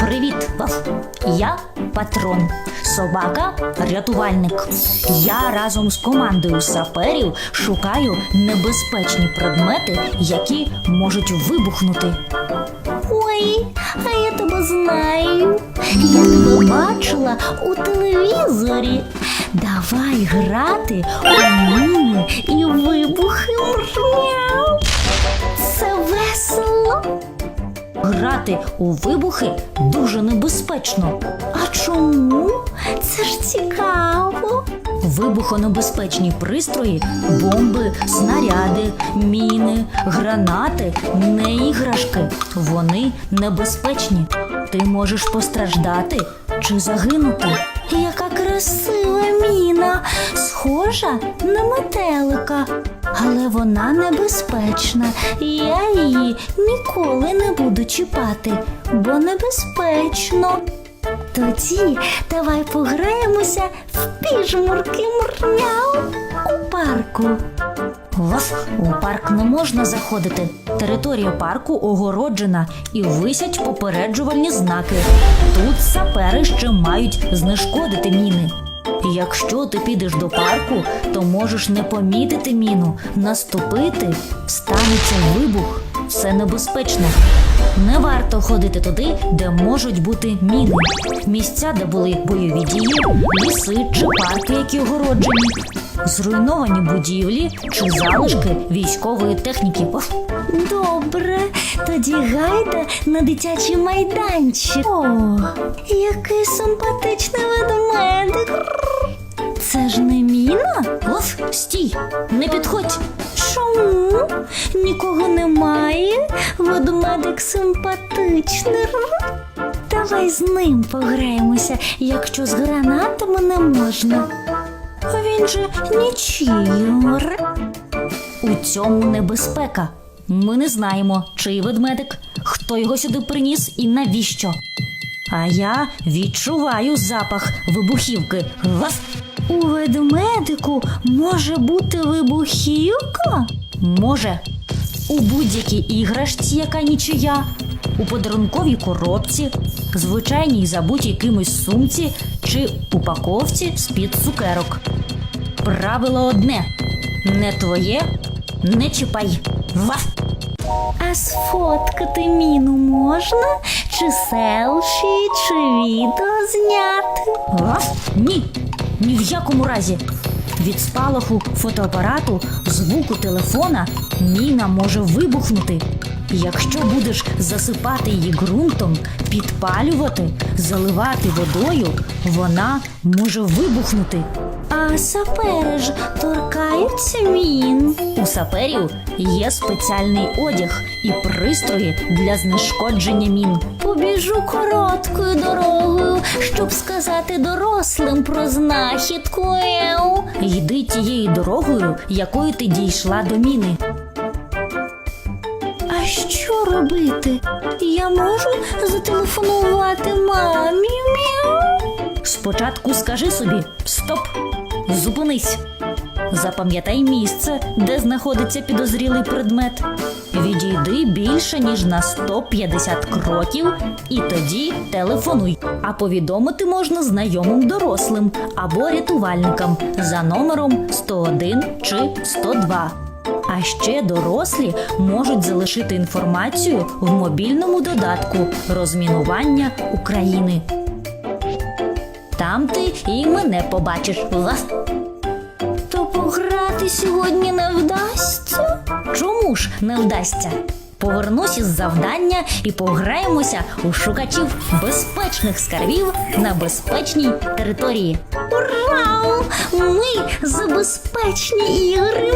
Привіт. Я патрон, собака рятувальник. Я разом з командою саперів шукаю небезпечні предмети, які можуть вибухнути. Ой, а я тебе знаю. Я тебе бачила у телевізорі. Давай грати у міни і вибухи. Грати у вибухи дуже небезпечно. А чому? Це ж цікаво. Вибухонебезпечні пристрої, бомби, снаряди, міни, гранати не іграшки. Вони небезпечні. Ти можеш постраждати чи загинути. Яка красива міна, схожа на метелика, але вона небезпечна. Я її ніколи не буду чіпати, бо небезпечно. Тоді давай пограємося в піжмурки мурняу у парку. Вас у парк не можна заходити. Територія парку огороджена і висять попереджувальні знаки. Тут сапери ще мають знешкодити міни. Якщо ти підеш до парку, то можеш не помітити міну, наступити, станеться вибух. Все небезпечно. Не варто ходити туди, де можуть бути міни. Місця, де були бойові дії, ліси чи парки, які огороджені, зруйновані будівлі чи залишки військової техніки. Добре, тоді гайда на дитячий майданчик. О, який симпатичний ведмедик. Це ж не міна? Оф, стій, не підходь. Чому? Нікого немає. Ведмедик симпатичний. Давай з ним пограємося, якщо з гранатами не можна. Він же нічийор. У цьому небезпека. Ми не знаємо, чий ведмедик, хто його сюди приніс і навіщо. А я відчуваю запах вибухівки. Вас у ведмедику може бути вибухівка? Може. У будь-якій іграшці, яка нічия, у подарунковій коробці, звичайній забутій кимось сумці чи упаковці з-під цукерок. Правило одне: не твоє, не чіпай. Ваф! А сфоткати міну можна? Чи селфі, чи відео зняти? Ваф? Ні, ні в якому разі. Від спалаху фотоапарату, звуку телефона міна може вибухнути. Якщо будеш засипати її ґрунтом, підпалювати, заливати водою, вона може вибухнути. А сапери ж торкаються мін. У саперів є спеціальний одяг і пристрої для знешкодження мін. Побіжу короткою дорогою, щоб сказати дорослим про знахідку. Еу. Йди тією дорогою, якою ти дійшла до міни. А що робити? Я можу зателефонувати мамі? Спочатку скажи собі стоп, зупинись. Запам'ятай місце, де знаходиться підозрілий предмет. Відійди більше ніж на 150 кроків, і тоді телефонуй. А повідомити можна знайомим дорослим або рятувальникам за номером 101 чи 102. А ще дорослі можуть залишити інформацію в мобільному додатку розмінування України. Там ти і мене побачиш. То пограти сьогодні не вдасться? Чому ж не вдасться? Повернусь із завдання і пограємося у шукачів безпечних скарбів на безпечній території. Ура! Ми за безпечні ігри!